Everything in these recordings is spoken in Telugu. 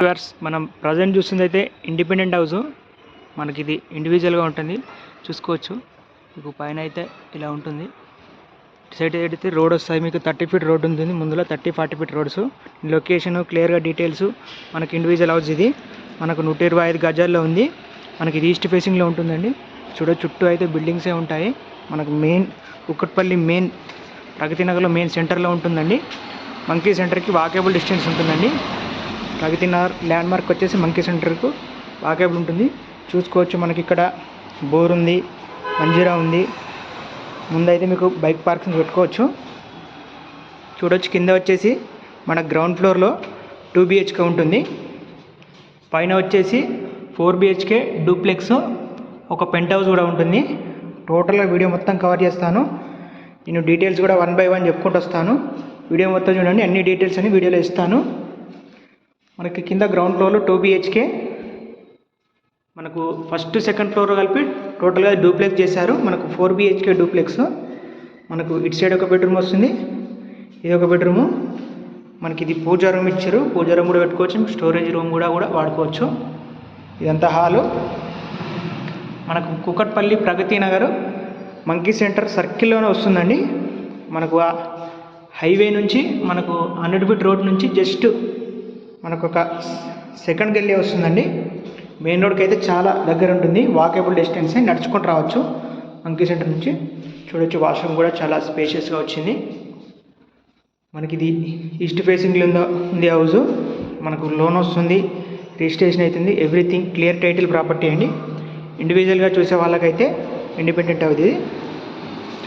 అవర్స్ మనం ప్రజెంట్ చూస్తుంది అయితే ఇండిపెండెంట్ హౌస్. మనకి ఇది ఇండివిజువల్గా ఉంటుంది. చూసుకోవచ్చు. మీకు పైన అయితే ఇలా ఉంటుంది. సైడ్ అయితే రోడ్ వస్తాయి మీకు థర్టీ ఫీట్ రోడ్ ఉంటుంది. ముందులో thirty forty feet roads. Location క్లియర్గా డీటెయిల్స్ మనకి ఇండివిజువల్ హౌస్ ఇది. మనకు నూట ఇరవై ఐదు గజాల్లో ఉంది. మనకి ఇది ఈస్ట్ ఫేసింగ్లో ఉంటుందండి. చూడ చుట్టూ అయితే బిల్డింగ్సే ఉంటాయి. మనకు మెయిన్ కుక్కట్పల్లి మెయిన్ ప్రగతి నగర్లో మెయిన్ సెంటర్లో ఉంటుందండి. మంకీ సెంటర్కి వాకేబుల్ డిస్టెన్స్ ఉంటుందండి. ప్రగతి ల్యాండ్ మార్క్ వచ్చేసి మంకీ సెంటర్కు వాకేబుల్ ఉంటుంది. చూసుకోవచ్చు మనకి ఇక్కడ. బోర్ ఉంది. మంజీరా ఉంది. ముందైతే మీకు బైక్ పార్కింగ్ పెట్టుకోవచ్చు. చూడొచ్చు. కింద వచ్చేసి మన గ్రౌండ్ ఫ్లోర్లో టూ బిహెచ్కే ఉంటుంది. పైన వచ్చేసి four B H K duplex ఒక పెంట్ హౌస్ కూడా ఉంటుంది. టోటల్గా వీడియో మొత్తం కవర్ చేస్తాను. నేను డీటెయిల్స్ కూడా వన్ బై వన్ చెప్పుకుంటూ వస్తాను. వీడియో మొత్తం చూడండి. అన్ని డీటెయిల్స్ అన్ని వీడియోలో ఇస్తాను. మనకి కింద గ్రౌండ్ ఫ్లోర్లో టూ బిహెచ్కే మనకు ఫస్ట్ సెకండ్ ఫ్లోర్ కలిపి టోటల్గా డూప్లెక్స్ చేశారు. మనకు ఫోర్ బిహెచ్కే డూప్లెక్స్ మనకు ఇటు సైడ్ ఒక బెడ్రూమ్ వస్తుంది. ఇది ఒక బెడ్రూము మనకి ఇది పూజా రూమ్ ఇచ్చారు. పూజా రూమ్ కూడా పెట్టుకోవచ్చు. స్టోరేజ్ రూమ్ కూడా కూడా వాడుకోవచ్చు. ఇదంతా హాలు మనకు కుకట్పల్లి ప్రగతి నగర్ మంకీ సెంటర్ సర్కిల్లోనే వస్తుందండి. మనకు ఆ హైవే నుంచి మనకు హండ్రెడ్ ఫీట్ రోడ్ నుంచి జస్ట్ మనకు ఒక సెకండ్ గల్లీ వస్తుందండి. మెయిన్ రోడ్కి అయితే చాలా దగ్గర ఉంటుంది. వాకేబుల్ డిస్టెన్స్ నడుచుకుంటూ రావచ్చు. అంకి సెంటర్ నుంచి చూడొచ్చు. వాష్రూమ్ కూడా చాలా స్పేషియస్గా వచ్చింది. మనకి ఇది ఈస్ట్ ఫేసింగ్లో ఉంది హౌస్ మనకు లోన్ వస్తుంది. రిజిస్ట్రేషన్ అవుతుంది ఎవ్రీథింగ్ క్లియర్ టైటిల్ ప్రాపర్టీ అండి. ఇండివిజువల్గా చూసే వాళ్ళకైతే ఇండిపెండెంట్ అవుతుంది.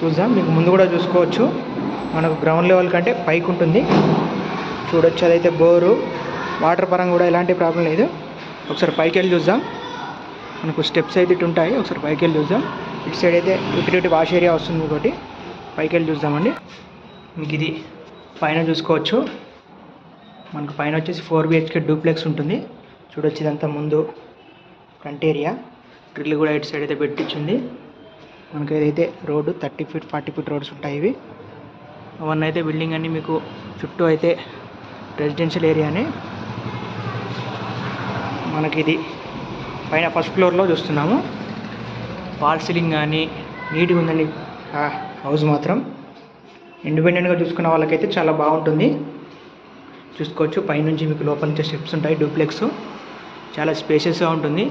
చూద్దాం. మీకు ముందు కూడా చూసుకోవచ్చు. మనకు గ్రౌండ్ లెవెల్ కంటే పైకి ఉంటుంది చూడొచ్చు. అదైతే బోరు. వాటర్ పరంగా కూడా ఎలాంటి ప్రాబ్లం లేదు. ఒకసారి పైకి వెళ్ళి చూద్దాం. మనకు స్టెప్స్ అయితే ఇటు ఉంటాయి. ఒకసారి పైకి వెళ్ళి చూద్దాం. ఇటు సైడ్ అయితే యూటిలిటీ వాష్ ఏరియా వస్తుంది ఇంకోటి పైకి వెళ్ళి చూద్దామండి. మీకు ఇది పైన చూసుకోవచ్చు. మనకు పైన వచ్చేసి ఫోర్ బిహెచ్కే డూప్లెక్స్ ఉంటుంది. చూడొచ్చు ఇదంతా ముందు ఫ్రంట్ ఏరియా. డ్రిల్ కూడా ఇటు సైడ్ అయితే పెట్టించింది. మనకి ఏదైతే road thirty feet forty feet roads ఉంటాయి ఇవి. అవన్నీ అయితే బిల్డింగ్ అన్నీ మీకు చుట్టూ అయితే రెసిడెన్షియల్ ఏరియానే. మనకి ఇది పైన ఫస్ట్ ఫ్లోర్లో చూస్తున్నాము. వాల్ సీలింగ్ కానీ నీట్గా ఉందండి. హౌస్ మాత్రం. ఇండిపెండెంట్గా చూసుకున్న వాళ్ళకైతే చాలా బాగుంటుంది. చూసుకోవచ్చు పైనుంచి మీకు లోపల నుంచి స్టెప్స్ ఉంటాయి డూప్లెక్స్ చాలా స్పేషియస్గా ఉంటుంది.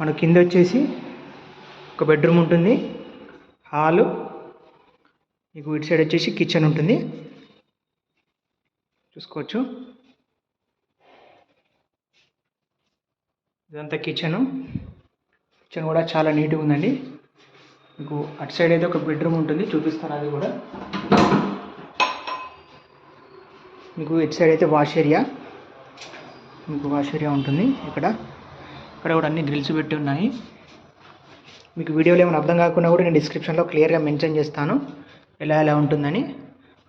మన కింద వచ్చేసి ఒక బెడ్రూమ్ ఉంటుంది. హాలు మీకు ఇటు సైడ్ వచ్చేసి కిచెన్ ఉంటుంది. చూసుకోవచ్చు. ఇదంతా కిచెను కిచెన్ కూడా చాలా నీట్గా ఉందండి. మీకు అటు సైడ్ అయితే ఒక బెడ్రూమ్ ఉంటుంది. చూపిస్తాను అది కూడా. మీకు ఇటు సైడ్ అయితే వాష్ ఏరియా మీకు వాష్ ఏరియా ఉంటుంది ఇక్కడ. ఇక్కడ కూడా అన్ని గ్రిల్స్ పెట్టి ఉన్నాయి. మీకు వీడియోలో ఏమైనా అర్థం కాకుండా కూడా నేను డిస్క్రిప్షన్లో క్లియర్గా మెన్షన్ చేస్తాను. ఎలా ఎలా ఉంటుందని.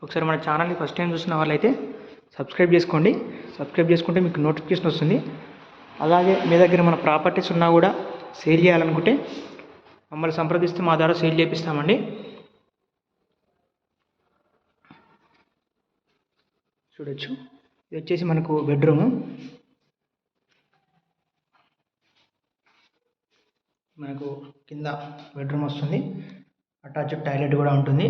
ఒకసారి మన ఛానల్ని ఫస్ట్ టైం చూసిన వాళ్ళైతే సబ్స్క్రైబ్ చేసుకోండి. సబ్స్క్రైబ్ చేసుకుంటే మీకు నోటిఫికేషన్ వస్తుంది. అలాగే మీ దగ్గర మన ప్రాపర్టీస్ ఉన్నా కూడా సేల్ చేయాలనుకుంటే మమ్మల్ని సంప్రదిస్తే మా ద్వారా సేల్ చేపిస్తామండి. చూడొచ్చు. ఇది వచ్చేసి మనకు బెడ్రూము. మనకు కింద బెడ్రూమ్ వస్తుంది. అటాచ్డ్ టాయిలెట్ కూడా ఉంటుంది.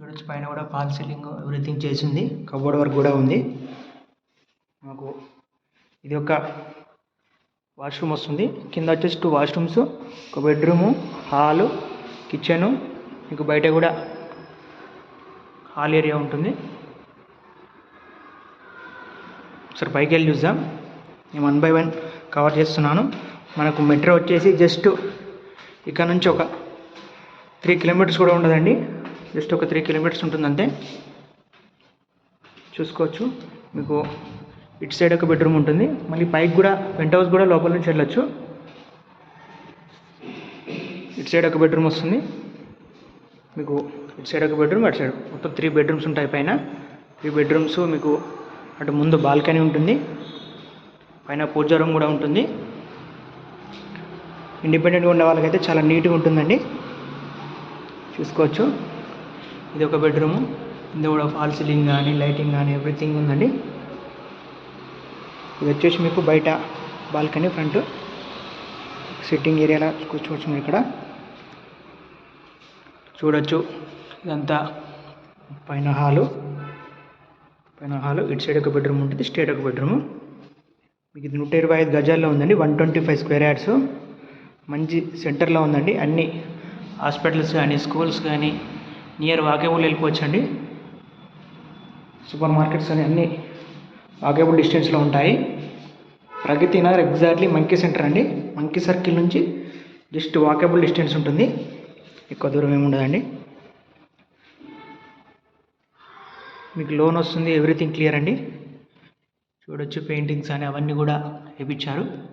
చూడొచ్చు పైన కూడా ఫాల్ సీలింగ్ ఎవ్రీథింగ్ చేసింది. కబోర్డ్ వర్క్ కూడా ఉంది. మాకు ఇది ఒక వాష్రూమ్ వస్తుంది. కింద వచ్చేసి టూ వాష్రూమ్స్ ఒక బెడ్రూము హాలు కిచెను మీకు బయట కూడా హాల్ ఏరియా ఉంటుంది. సరే పైకి వెళ్ళి చూద్దాం. నేను వన్ బై వన్ కవర్ చేస్తున్నాను. మనకు మెట్రో వచ్చేసి జస్ట్ ఇక్కడ నుంచి ఒక త్రీ కిలోమీటర్స్ కూడా ఉండదండి. జస్ట్ ఒక త్రీ కిలోమీటర్స్ ఉంటుంది అంతే చూసుకోవచ్చు. మీకు ఇటు సైడ్ ఒక బెడ్రూమ్ ఉంటుంది. మళ్ళీ పైకి కూడా పెంట్ హౌస్ కూడా లోపల నుంచి వెళ్ళొచ్చు. ఇటు సైడ్ ఒక బెడ్రూమ్ వస్తుంది. మీకు ఇటు సైడ్ ఒక బెడ్రూమ్ అటు సైడ్ మొత్తం త్రీ బెడ్రూమ్స్ ఉంటాయి పైన. త్రీ బెడ్రూమ్స్ మీకు అటు ముందు బాల్కనీ ఉంటుంది. పైన పూజా రూమ్ కూడా ఉంటుంది. ఇండిపెండెంట్గా ఉండే వాళ్ళకైతే చాలా నీట్గా ఉంటుందండి. చూసుకోవచ్చు. ఇది ఒక బెడ్రూము ఇది కూడా ఫాల్ సీలింగ్ కానీ లైటింగ్ కానీ ఎవ్రీథింగ్ ఉందండి. ఇది వచ్చేసి మీకు బయట బాల్కనీ ఫ్రంట్ సిట్టింగ్ ఏరియాలో కూర్చోవచ్చు మీరు ఇక్కడ. చూడొచ్చు. ఇదంతా పైన హాలు. పైన హాలు. ఇటు సైడ్ ఒక బెడ్రూమ్ ఉంటుంది స్టేట్ ఒక బెడ్రూమ్. మీకు ఇది నూట ఇరవై ఐదు గజాల్లో ఉందండి one twenty five square yards. మంచి సెంటర్లో ఉందండి. అన్ని హాస్పిటల్స్ కానీ స్కూల్స్ కానీ నియర్ వాకేబుల్ వెళ్ళిపోవచ్చండి. సూపర్ మార్కెట్స్ అని అన్ని వాకేబుల్ డిస్టెన్స్లో ఉంటాయి. Pragathi Nagar exactly monkey center అండి. మంకీ సర్కిల్ నుంచి జస్ట్ వాకేబుల్ డిస్టెన్స్ ఉంటుంది. ఎక్కువ దూరం ఏమి ఉండదండి. మీకు లోన్ వస్తుంది ఎవ్రీథింగ్ క్లియర్ అండి. చూడొచ్చు పెయింటింగ్స్ అని అవన్నీ కూడా వేయించారు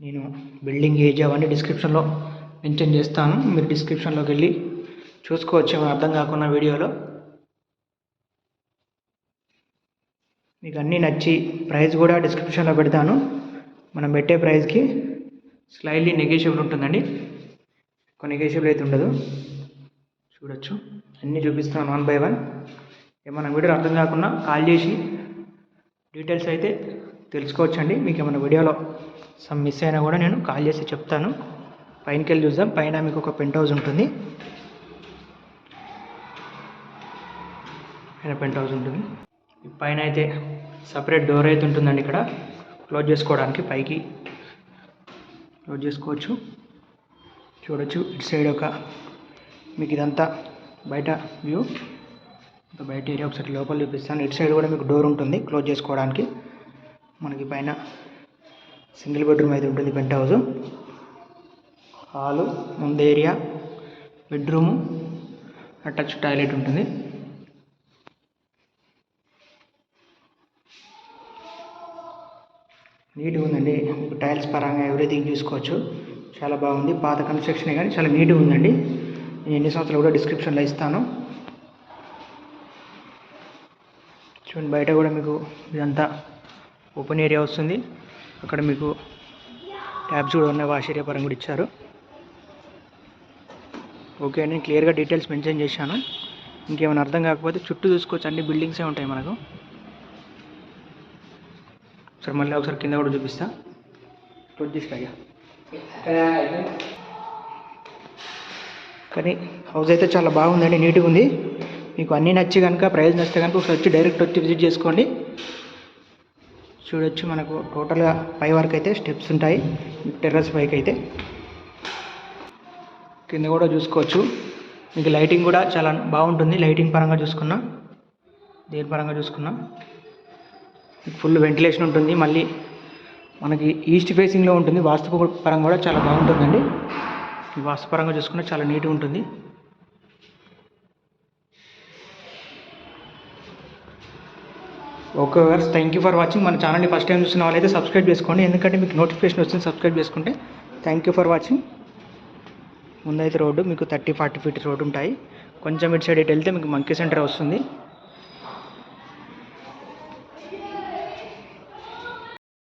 నేను బిల్డింగ్ ఏజ్ అవన్నీ డిస్క్రిప్షన్లో మెన్షన్ చేస్తాను. మీరు డిస్క్రిప్షన్లోకి వెళ్ళి చూసుకోవచ్చు అర్థం కాకుండా వీడియోలో. మీకు అన్నీ నచ్చి ప్రైస్ కూడా డిస్క్రిప్షన్లో పెడతాను. మనం పెట్టే ప్రైస్కి స్లైడ్లీ నెగేషియబుల్ ఉంటుందండి. ఎక్కువ నెగేషియబుల్ అయితే ఉండదు. చూడొచ్చు. అన్నీ చూపిస్తాను వన్ బై వన్ ఏమైనా వీడియో అర్థం కాకుండా కాల్ చేసి డీటెయిల్స్ అయితే తెలుసుకోవచ్చండి. మీకు ఏమైనా వీడియోలో సమ్ మిస్ అయినా కూడా నేను కాల్ చేసి చెప్తాను. పైనకి వెళ్ళి చూద్దాం. పైన మీకు ఒక పెంట్ హౌస్ ఉంటుంది. పైన పెంట్ హౌస్ ఉంటుంది. పైన అయితే సపరేట్ డోర్ అయితే ఉంటుందండి ఇక్కడ. క్లోజ్ చేసుకోవడానికి పైకి క్లోజ్ చేసుకోవచ్చు. చూడొచ్చు ఇటు సైడ్ ఒక మీకు ఇదంతా బయట వ్యూ. బయట ఏరియా ఒకసారి లోపల చూపిస్తాను. ఇటు సైడ్ కూడా మీకు డోర్ ఉంటుంది క్లోజ్ చేసుకోవడానికి. మనకి పైన సింగిల్ బెడ్రూమ్ అయితే ఉంటుంది పెంట్ హౌస్. హాలు ముందు ఏరియా బెడ్రూము అటాచ్ టాయిలెట్ ఉంటుంది. నీట్గా ఉందండి. టైల్స్ పరంగా ఎవ్రీథింగ్ చూసుకోవచ్చు. చాలా బాగుంది. పాత కన్స్ట్రక్షన్ కానీ చాలా నీట్గా ఉందండి. నేను ఎన్ని సంవత్సరాలు కూడా డిస్క్రిప్షన్లో ఇస్తాను. చూడండి బయట కూడా మీకు ఇదంతా ఓపెన్ ఏరియా వస్తుంది. అక్కడ మీకు ట్యాబ్స్ కూడా ఉన్నాయి. వాష్ ఏరియా పరంగా కూడా ఇచ్చారు. ఓకే అండి. క్లియర్గా డీటెయిల్స్ మెన్షన్ చేశాను. ఇంకేమైనా అర్థం కాకపోతే చుట్టూ చూసుకోవచ్చు. అన్ని బిల్డింగ్సే ఉంటాయి మనకు. ఒకసారి మళ్ళీ ఒకసారి కింద కూడా చూపిస్తా. ఇప్పుడు తీసుకురా కానీ హౌస్ అయితే చాలా బాగుందండి నీట్గా ఉంది. మీకు అన్నీ నచ్చి కనుక ప్రైస్ నచ్చితే కనుక ఒకసారి వచ్చి డైరెక్ట్ వచ్చి విజిట్ చేసుకోండి. చూడొచ్చు మనకు టోటల్గా పై వరకు అయితే స్టెప్స్ ఉంటాయి టెర్రస్ పైకి అయితే. కింద కూడా చూసుకోవచ్చు. మీకు లైటింగ్ కూడా చాలా బాగుంటుంది లైటింగ్ పరంగా చూసుకున్నా. దేని పరంగా చూసుకున్నా. ఫుల్ వెంటిలేషన్ ఉంటుంది. మళ్ళీ మనకి ఈస్ట్ ఫేసింగ్లో ఉంటుంది. వాస్తు పరంగా కూడా చాలా బాగుంటుందండి. ఈ వాస్తు పరంగా చూసుకుంటే చాలా నీట్గా ఉంటుంది. ఓకే వర్స్ థ్యాంక్ యూ ఫర్ వాచింగ్ మన ఛానల్ని ఫస్ట్ టైం చూసిన వాళ్ళైతే సబ్స్క్రైబ్ చేసుకోండి. ఎందుకంటే మీకు నోటిఫికేషన్ వస్తుంది సబ్స్క్రైబ్ చేసుకుంటే. థ్యాంక్ యూ ఫర్ వాచింగ్ ముందైతే రోడ్డు మీకు థర్టీ ఫార్టీ ఫీట్ రోడ్డు ఉంటాయి. కొంచెం ఇటు సైడ్ ఇటు వెళ్తే మీకు మంకీ సెంటర్ వస్తుంది.